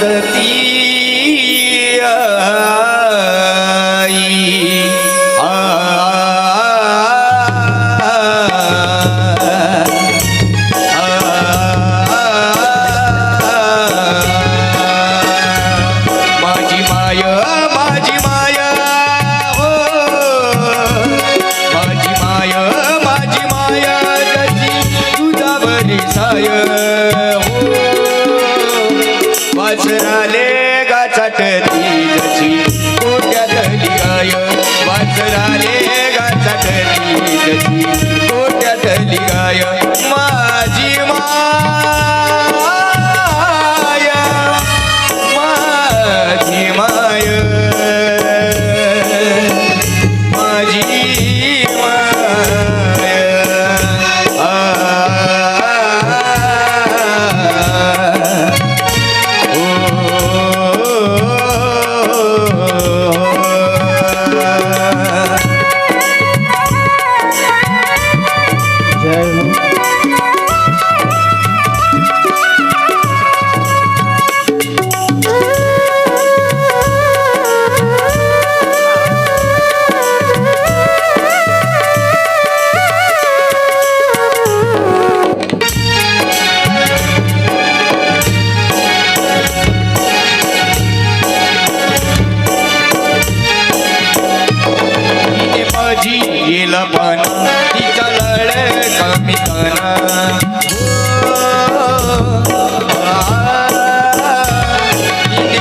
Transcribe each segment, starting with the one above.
Thank you. तुझ्यावरी हो वाचराले गाचाटती जशी कोट्यात लिहाय. वाचराले गाचाटती जशी कोट्यात लिहाय. मा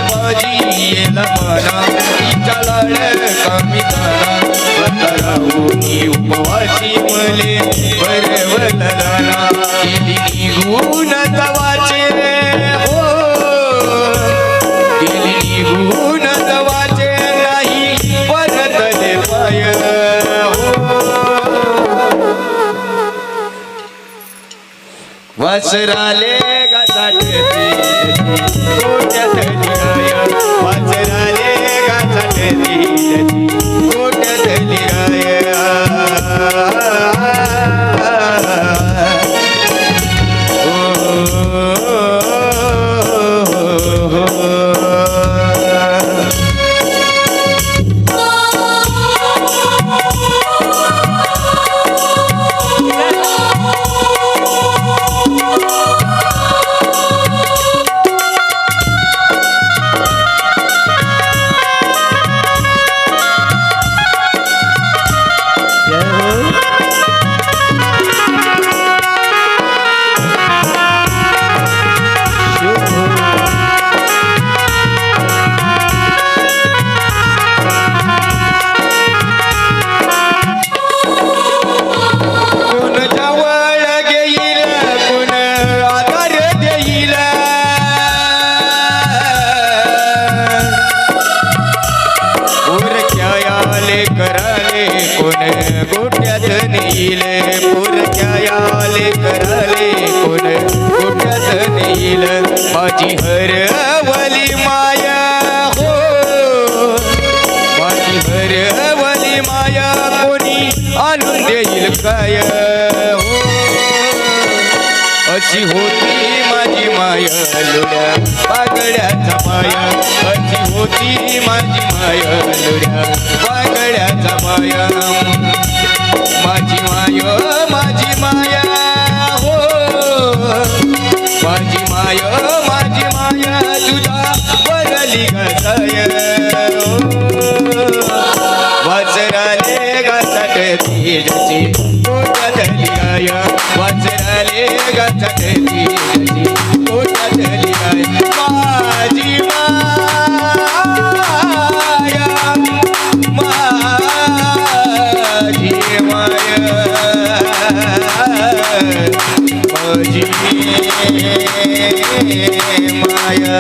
माझी येला तिचा कमी काना तिने तिचा कमी काना उपवासी मले बरे जाना निघून আসরালে कराले कोण गोट्यात नेईल? माझी हरवली माया हो. माझी हरवली माया कोणी आणून देईल काय? हो. अशी होती माझी माया लुड्या पागड्याचा माया. अशी होती माझी माया लुड्या पागड्याचा माया. माझी माया माया.